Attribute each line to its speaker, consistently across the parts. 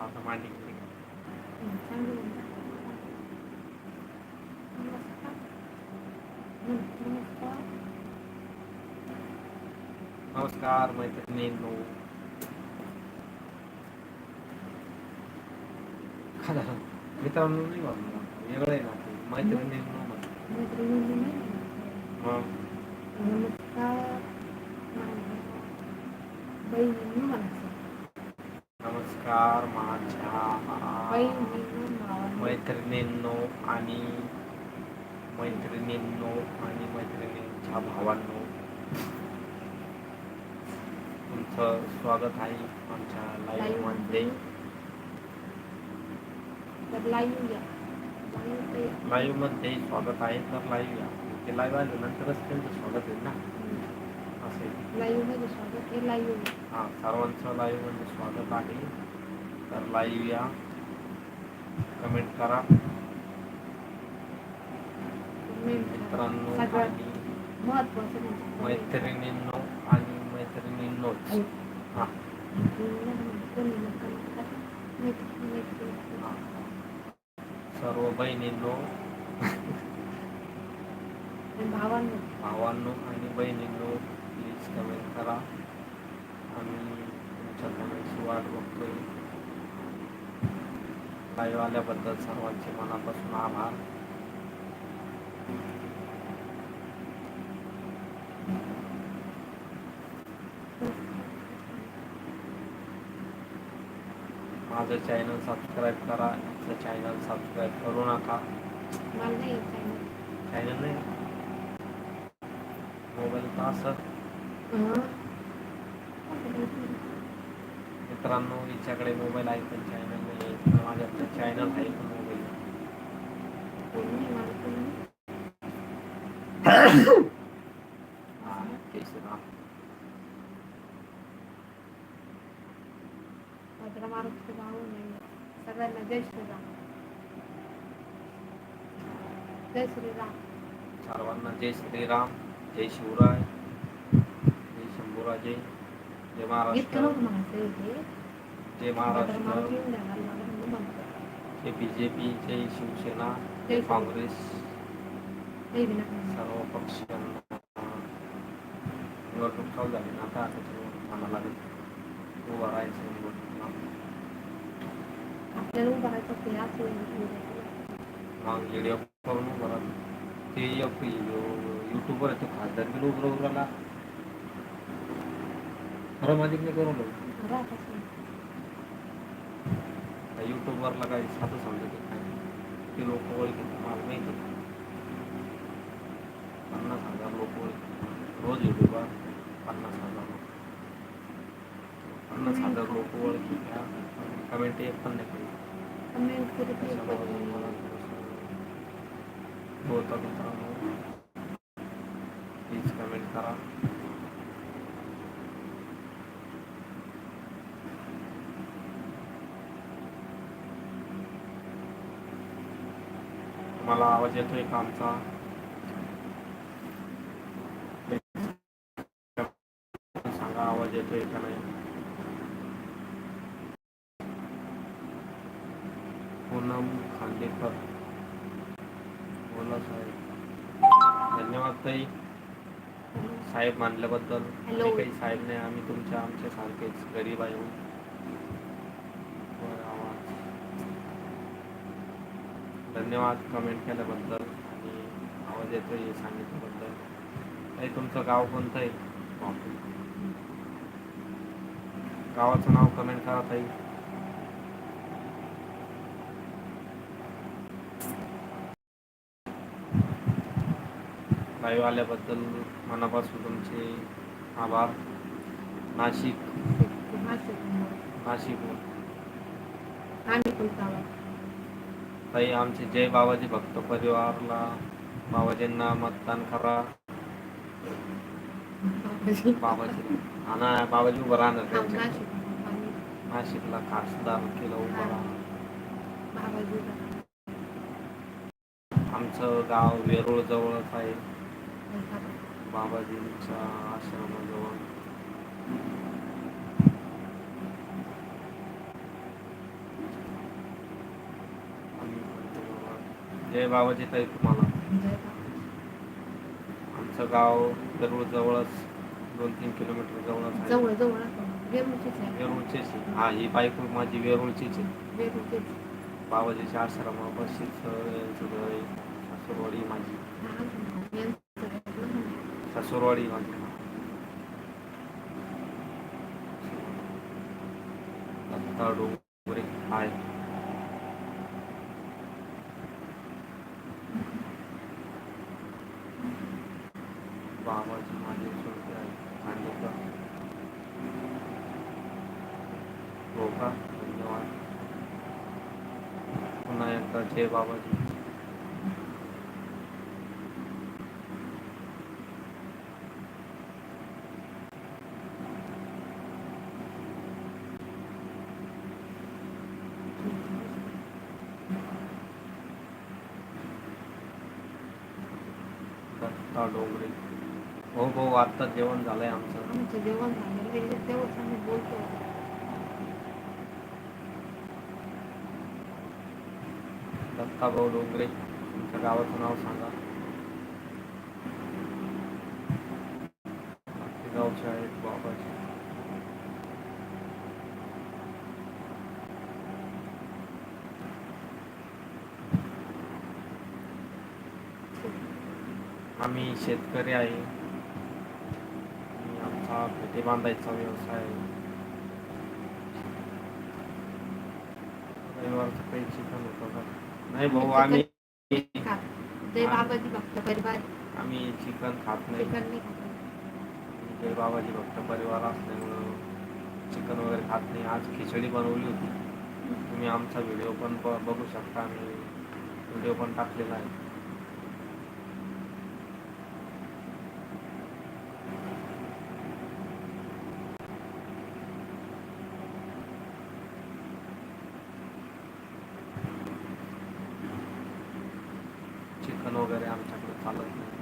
Speaker 1: आता मांडी केली.
Speaker 2: हं, चांगली म्हणतात. नमस्कार. हं, नमस्कार.
Speaker 1: नमस्कार मैत्रिणींनो काय झालं? मित्रांनो नाही म्हणलं वेगळं आहे ना ते मैत्रिणींनो म्हणलं.
Speaker 2: मैत्रिणींनी नाही
Speaker 1: मग
Speaker 2: नमस्कार माझ्या बहिणींनी म्हणायचं
Speaker 1: नमस्कार माझ्या मैत्रिणींनो आणि मैत्रिणींनो आणि मैत्रिणींच्या भावांनो. तुमचं स्वागत आहे आमच्या लाईव्हमध्ये. लाईव्हमध्ये. स्वागत आहे तर लाईव्ह या. ते लाईव्ह आल्यानंतरच त्यांचं स्वागत होईल ना? असे
Speaker 2: लाईव्हमध्ये स्वागत हे लाईव्ह
Speaker 1: हा सर्वांचं लाईव्हमध्ये स्वागत आहे. तर लाईव्ह या. कमेंट करा. मित्रांनो आणि
Speaker 2: म्हणजे
Speaker 1: मैत्रिणींनो आणि मैत्रिणींनोच. हा. हा. सर्व बहिणींनो.
Speaker 2: भावांनो.
Speaker 1: भावांनो आणि बहिणींनो प्लीज कमेंट करा. आम्ही तुमच्या कमेंटची वाट बघतोय. लाईव्ह आल्याबद्दल सर्वांचे मनापासून आभार. माझं चॅनल सबस्क्राईब करा. आमचं चॅनल सबस्क्राईब करू नका. चॅनल नाही मोबाईल तर असं?
Speaker 2: हं.
Speaker 1: मित्रांनो हिच्याकडे मोबाईल आहे पण चॅनल माझ्याकडे चॅनल आहे हा,
Speaker 2: सगळ्यांना जय श्रीराम. जय श्रीराम.
Speaker 1: सर्वांना जय श्रीराम. जय शिवराय. जय शंभूराजे. जय महाराष्ट्र. जय महाराष्ट्र. जय बी जे पी जय शिवसेना जय काँग्रेस. सर्व पक्षांना निवडणूक चालू झाली ना आता म्हणायला लागेल. उभं राहायचं निवडणुकीला.
Speaker 2: आपल्याला उभं राहायचं ते असं होईल.
Speaker 1: मग व्हिडिओ करून उभं राहतो ते एक युट्यूबवर तो खासदार बी उभं राहिला खरं माझी नाही करून त्या युट्यूबवरला काही साधं समजत नाही. ते लोक ओळखी मला माहिती पन्नास हज़ार लोक ओळखी रोज युट्यूबवर पन्नास हज़ार लोक. पन्नास हज़ार लोक घ्या कमेंट एक पण नाही
Speaker 2: कमेंट करीत
Speaker 1: होतं मित्रांनो आवाज येतोय का आमचा? सांगा आवाज येतोय का नाही? पूनम खांडेकर. बोला साहेब. धन्यवाद ताई. साहेब मानल्याबद्दल. काही साहेब नाही आम्ही तुमच्या आमच्या सारखेच गरीब आहे हो. वर आवाज. धन्यवाद कमेंट केल्याबद्दल आणि आवाज येतोय हे सांगितल्याबद्दल. ताई तुमचं गाव कोणतं आहे. गावाचं नाव कमेंट करा ताई. लाईव्ह आल्याबद्दल मनापासून तुमचे आभार. नाशिक.
Speaker 2: नाशिक.
Speaker 1: नाशिक
Speaker 2: आम्ही पण गावात.
Speaker 1: ताई आमचे जय बाबाजी भक्त परिवारला. बाबाजींना मतदान करा. बाबाजी. ना बाबाजी उभं राहणार त्यांच्या नाशिकला. खासदार केलं उभं राहा
Speaker 2: बाबाजीला.
Speaker 1: आमचं गाव वेरूळ जवळच आहे.
Speaker 2: बाबा.
Speaker 1: बाबाजींच्या आश्रमाजवळ. जय बाबाजी ताई तुम्हाला. आमचं गाव दररोज जवळच दोन तीन किलोमीटर जवळच
Speaker 2: जवळ जवळ. वेरूळचीच.
Speaker 1: हा ही बायको माझी वेरूळचीच आहे. यांचं घर आहे. सासूरवाडी माझी. सासूरवाडी माझी. दत्ता डोंगरे आहे बाबाजी माझे सोडते आहे सांगितलं हो का? धन्यवाद. पुन्हा एकदा जय बाबाजी दत्ता डोंगरे हो भाऊ आत्ता जेवण झालंय आमचं.
Speaker 2: आमचं जेवण झालेलं आहे तेव्हाच आम्ही बोलतो.
Speaker 1: दत्ता भाऊ डोंगरे तुमच्या गावाचं नाव सांगा. गावचे आहेत बाबाजी. आम्ही शेतकरी आहे. पेटे बांधायचा व्यवसाय रविवारचं काही चिकन होतं का नाही भाऊ आम्ही
Speaker 2: जय बाबाजी भक्त परिवार
Speaker 1: आम्ही चिकन खात नाही
Speaker 2: चिकन नाही खात.
Speaker 1: जय बाबाजी भक्त परिवार असल्यामुळं चिकन वगैरे खात नाही आज खिचडी बनवली होती तुम्ही आमचा व्हिडिओ पण ब- बघू शकता आणि व्हिडिओ पण टाकलेला आहे चिकन वगैरे आमच्याकडे चालत नाही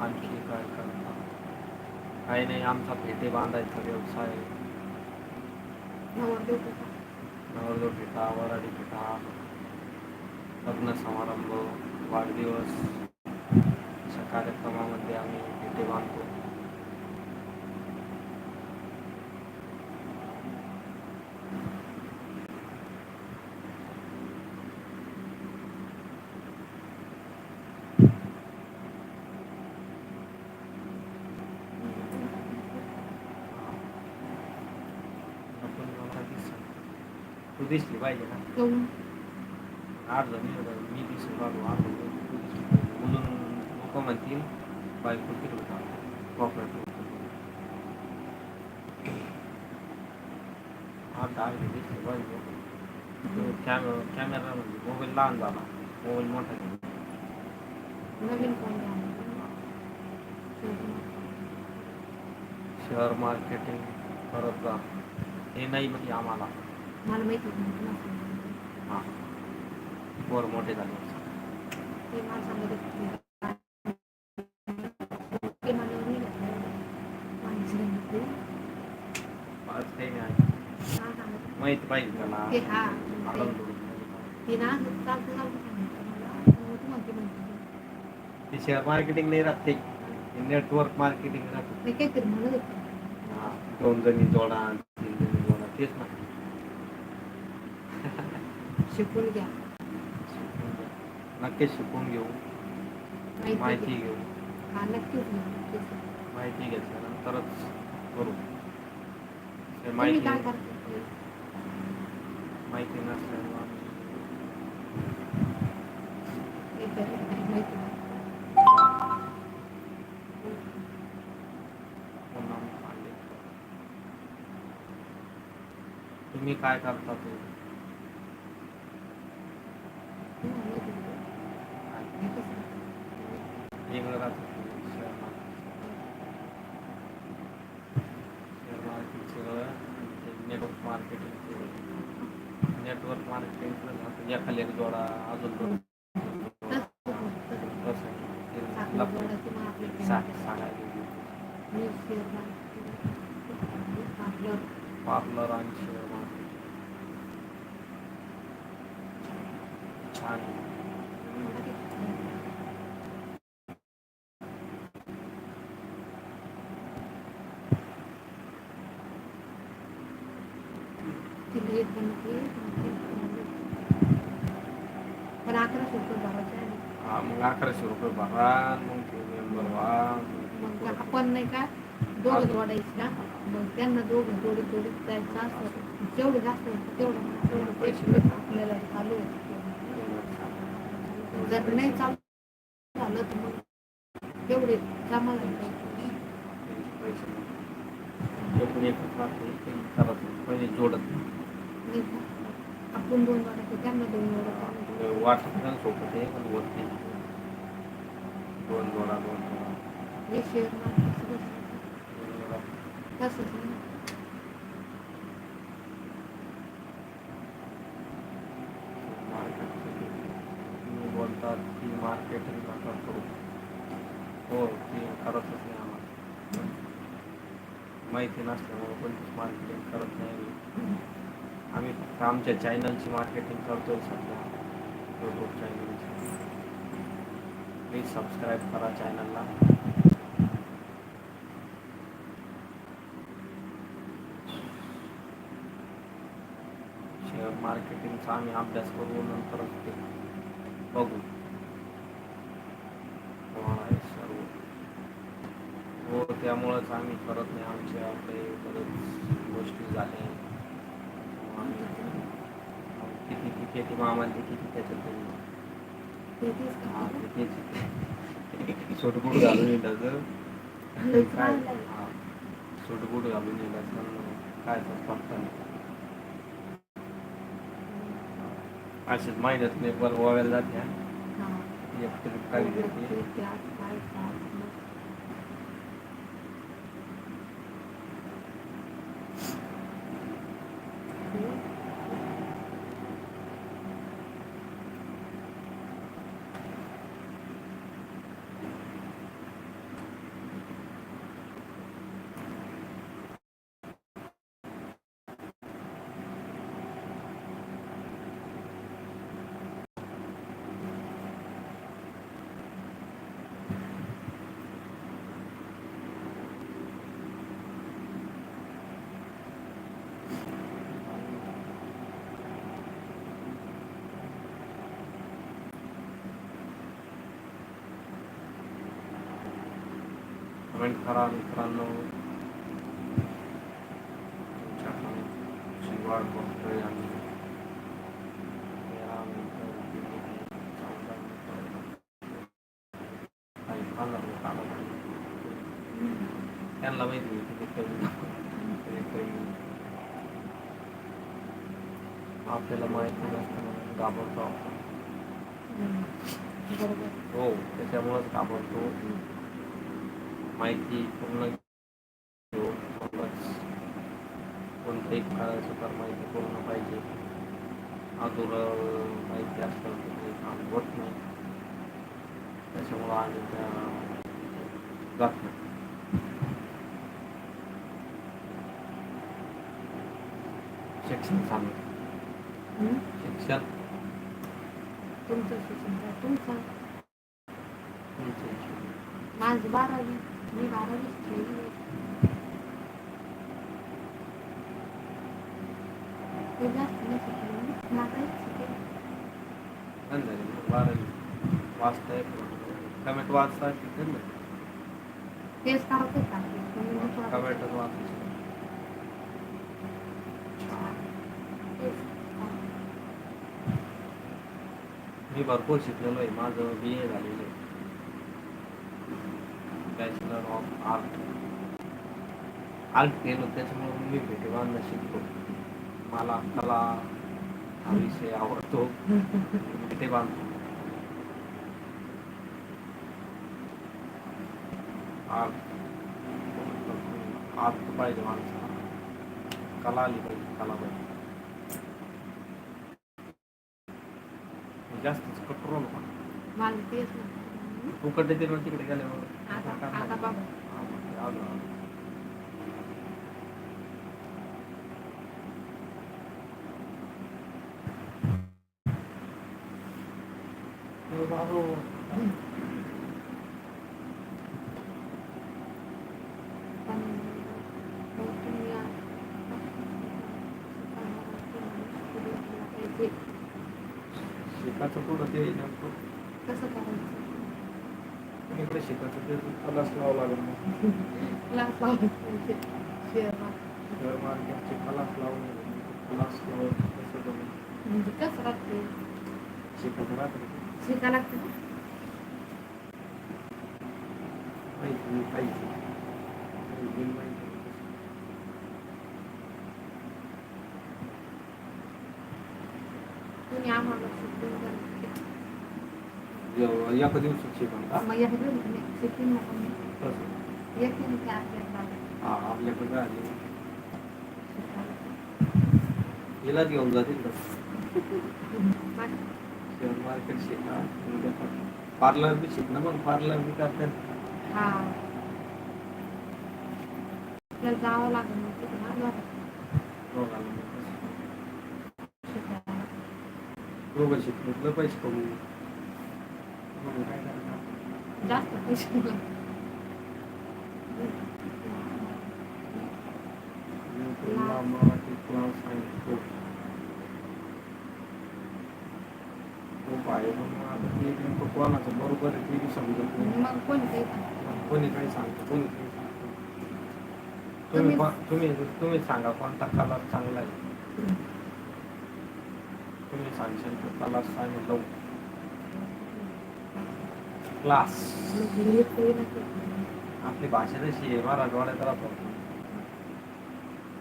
Speaker 1: आणखी काय करता काही नाही आमचा फेटे बांधायचा व्यवसाय.
Speaker 2: नवरदेव
Speaker 1: फेटा वराडी फेटा लग्न समारंभ वाढदिवस. अशा कार्यक्रमामध्ये आम्ही फेटे बांधतो आपण मला दिसत. तू दिसली पाहिजे ना. जणी होतं. मी दिसून तू दिसली पाहिजे. म्हणून लोक म्हणतील बायको तिकडे कॉपरेट हा दहा दिसली पाहिजे. कॅमेरा कॅमेरा म्हणजे मोबाईल लहान झाला. मोबाईल मोठा झाला.
Speaker 2: नवीन फोन
Speaker 1: शेअर मार्केटिंग करत जा. हे नाही माहिती आम्हाला.
Speaker 2: मला माहिती.
Speaker 1: हां. वर मोठे झाले.
Speaker 2: ते मला सांगत होते. माहिती
Speaker 1: पाहिजे त्याला.
Speaker 2: ते हा.
Speaker 1: शेअर मार्केटिंग नाही राहत नेटवर्क मार्केटिंग राहते. हा, दोन जणी जोडा तीन जणी जोडा. तेच ना.
Speaker 2: शिकून घ्या
Speaker 1: घ्या. नक्कीच शिकून घेऊ
Speaker 2: माहिती
Speaker 1: माहिती
Speaker 2: घ्या.
Speaker 1: घेऊ
Speaker 2: हा नक्कीच घ्या, नक्कीच घ्या.
Speaker 1: माहिती घेतल्यानंतरच करू
Speaker 2: तुम्ही
Speaker 1: माहिती
Speaker 2: काय करता
Speaker 1: माहिती नसल्यामुळं
Speaker 2: हे करत नाही, माहिती नाही.
Speaker 1: पुन्हा मांडले. तुम्ही काय करता ते
Speaker 2: तुम्हाला माहिती नाही. हे कसं?
Speaker 1: वेगळं राहतं शेअर मार्केट शेअर मार्केटचं वेगळं नेटवर्क मार्केटिंगचं वेगळं नेटवर्क मार्केटिंगचं राहतं एखाद्या एक जोडा अजून दोन
Speaker 2: मी शेअर मार्केट पार्लर
Speaker 1: पार्लर आणि शेअर मार्केट छान आहे.
Speaker 2: तिला एक बनते पण अकराशे रुपये भरायचे आहे
Speaker 1: हा मग अकराशे रुपये भरा मग ते मेंबर व्हा
Speaker 2: मग आपण नाही का दोघं जोडायची ना मग त्यांना दोघं जोडी जोडी जायचं असतं जेवढं जास्त तेवढं तेवढं पैसे आपल्याला चालू होतं जर नाही चालू झालं तर मग तेवढे जमा झाले
Speaker 1: पहिले जोडत?
Speaker 2: आपण दोन जोडायचे त्यांना दोन
Speaker 1: म्हणजे वाटत सोपं ते पण होत नाही दोन जोडा दोन जोडा
Speaker 2: हे शेअर मार्केट. तसंच आहे ना.
Speaker 1: मार्केट तुम्ही बोलतात की मार्केटिंग नका करू हो ती करतच नाही आम्हाला. माहिती नसल्यामुळे कोणतीच मार्केटिंग करत नाही आम्ही. फक्त आमच्या चॅनलची मार्केटिंग करतो सध्या यूट्यूब चॅनलची प्लीज सबस्क्राईब करा चॅनलला शेअर मार्केटिंगचा आम्ही अभ्यास करू नंतरच ते बघू तुम्हाला हे सर्व हो त्यामुळंच आम्ही करत नाही आमच्या आपले बरेच गोष्टी झाल्या आम्ही किती किती ती मामांची किती त्याच्यात हा. किती सुटबूट घालून येतात काय. हा. सुटबूट घालून येतात काय तर पत्ता नाही असेच महिन्यात मी बरं ओव्याला जाते
Speaker 2: हा.
Speaker 1: एक तरी काही देते
Speaker 2: ते त्यात काय काय मग
Speaker 1: कमेंट करा मित्रांनो तुमच्याकडे शिवाड बघतोय आम्ही तेरा मिनिटं गेली आहे. चौदा मिनिटं. काही पंधरा मिनिटं आलं पाहिजे. त्यांना माहिती आहे किती कमी किती कमी. आपल्याला माहिती नसतं म्हणून घाबरतो आपण
Speaker 2: हम्म. बरोबर
Speaker 1: हो त्याच्यामुळेच घाबरतो माहिती पूर्ण घेऊन मगच कोणत्याही माहिती पूर्ण पाहिजे. अधूर माहिती असलं तर काम होत नाही. त्याच्यामुळं आम्ही त्या जात नाही. शिक्षण चालू. शिक्षण?
Speaker 2: तुमचं शिक्षण तुमचं. माझं बारावी. मी
Speaker 1: वाचता येत कमेंट वाचता शिकेल ना
Speaker 2: तेच करत होता
Speaker 1: वाचायचं मी भरपूर शिकलेलो आहे. माझं बी ए झालेलं आहे. आर्ट आर्ट केलं त्याच्यामुळे मी भेटे बांधणं शिकतो मला कला हा विषय आवडतो. भेटे बांधतो आर्ट आर्ट पाहिजे माणसाला. कला आली पाहिजे कला पाहिजे. जास्तच
Speaker 2: ना
Speaker 1: फुकट येते ना. तिकडे गेल्यावर?
Speaker 2: आता आता बाबा
Speaker 1: आलो आलो. हो बाबू.
Speaker 2: पण मग तुम्ही आ- पाहिजे.
Speaker 1: शिकायचं पुढं ते नेमकं
Speaker 2: कसं करायचं
Speaker 1: इकडे शिकायचं ते क्लास लावावं लागेल मग.
Speaker 2: क्लास पाहिजे. शेअर.
Speaker 1: शेअर मार्केटचे क्लास लावून क्लास लावून कसं जमेल?
Speaker 2: म्हणजे कसं राहते?
Speaker 1: शिकायचं राहतं.
Speaker 2: शिका लागते ना
Speaker 1: माहिती पाहिजे. माहिती
Speaker 2: तुम्ही आम्हाला शिकवून ते आपल्याला
Speaker 1: हा आपल्याकडे आले. हिलाच घेऊन जातील शेअर मार्केट शिका पार्लर बी शिक ना मग पार्लर बी करतात
Speaker 2: जावं लागेल.
Speaker 1: दोघं शिकले पैसे कमवू करणार
Speaker 2: जास्त पैसे लागतात.
Speaker 1: युट्यूबला मराठी क्लास आहे खूप खूप आहे पण आता ते नेमकं कोणाचं बरोबर आहे ते बी समजत नाही
Speaker 2: मग कोणी काही सांगतं.
Speaker 1: मग कोणी काही सांगतं कोणी काही सांगतं तुम्ही
Speaker 2: तुम्ही-
Speaker 1: कोण- तुम्ही तुम्ही सांगा कोणता कलर चांगला आहे तुम्ही सांगशाल तो कलर सांगेल लव क्लास. आपली भाषा तशी आहे मराठवाड्यात राहतो.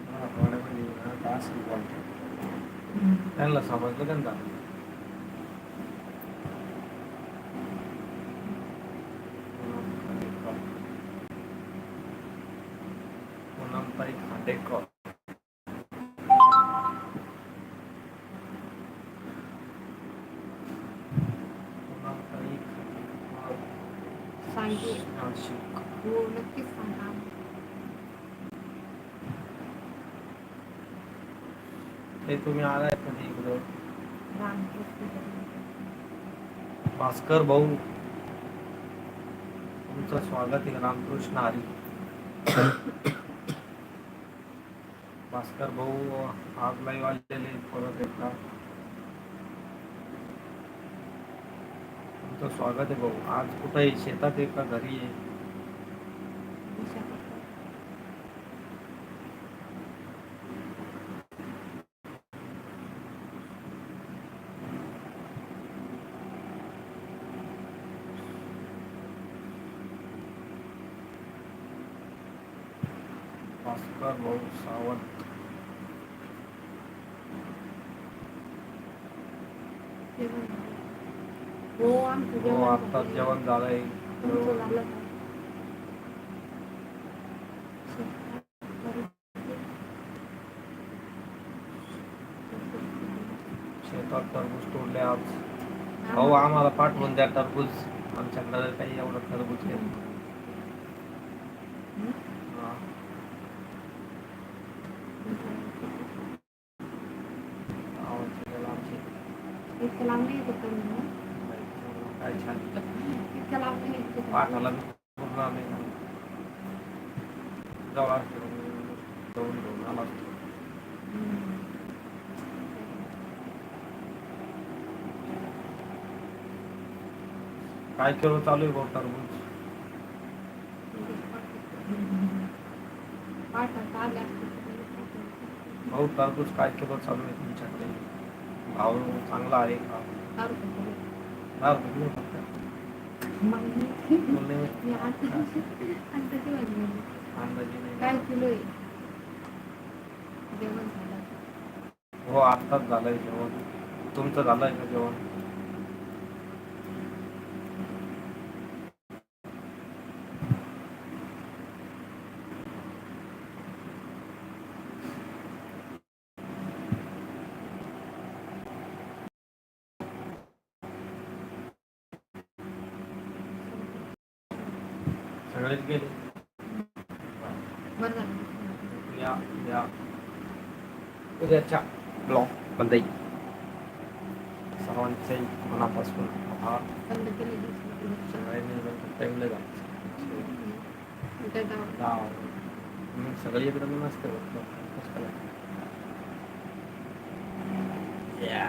Speaker 1: मराठवाड्यामध्ये ना का त्यांना समजलं त्यांना पूनमताई खांडेकर पूनमताई खांडेकर
Speaker 2: सांगेल.
Speaker 1: नाशिक
Speaker 2: हो नक्कीच सांगा
Speaker 1: ते तुम्ही आलाय कधी इकडं. भास्कर भाऊ तुमचं स्वागत आहे रामकृष्ण हरी. भास्कर भाऊ आज लाईव्ह आलेले परत एकदा. तुमचं स्वागत आहे भाऊ. आज कुठं आहे? शेतात आहे का घरी आहे
Speaker 2: विशाखापट्टणम.
Speaker 1: भास्कर भाऊ सावंत
Speaker 2: जेवण झालं. हो आमचं
Speaker 1: हो
Speaker 2: जेवण
Speaker 1: आता
Speaker 2: का?
Speaker 1: शेतात टरबूज तोडले आज. भाऊ आम्हाला पाठवून द्या टरबूज. आमच्याकडे काही एवढं टरबूज नाही हा. आवडते त्याला आमची.
Speaker 2: इतकं लांब नाही येत पण मग.
Speaker 1: काय छान
Speaker 2: इतकं लांब नाही येत.
Speaker 1: पाठाला बी पूर्ण आम्ही जवळ असतो जाऊन घेऊन आला असतो
Speaker 2: हम्म.
Speaker 1: काय केलं चालू आहे भाऊ टरबूज भाऊ टरबूज काय केलं चालू आहे तुमच्याकडे? भाव चांगला आहे का?
Speaker 2: दहा रुपये किलो.
Speaker 1: अंदाजे नाही. हो आत्ताच झालंय जेवण. तुमचं झालंय का जेवण? सगळेच गेले
Speaker 2: बरं झालं
Speaker 1: या या। उद्याच्या ब्लॉग बंदई सर्वांचे मनापासून आभार
Speaker 2: बंद केलेली
Speaker 1: सगळ्यांनी टाईम नाही झाला
Speaker 2: काय गावात
Speaker 1: दहा मग सगळी एकदम नसते बघ कसं काय या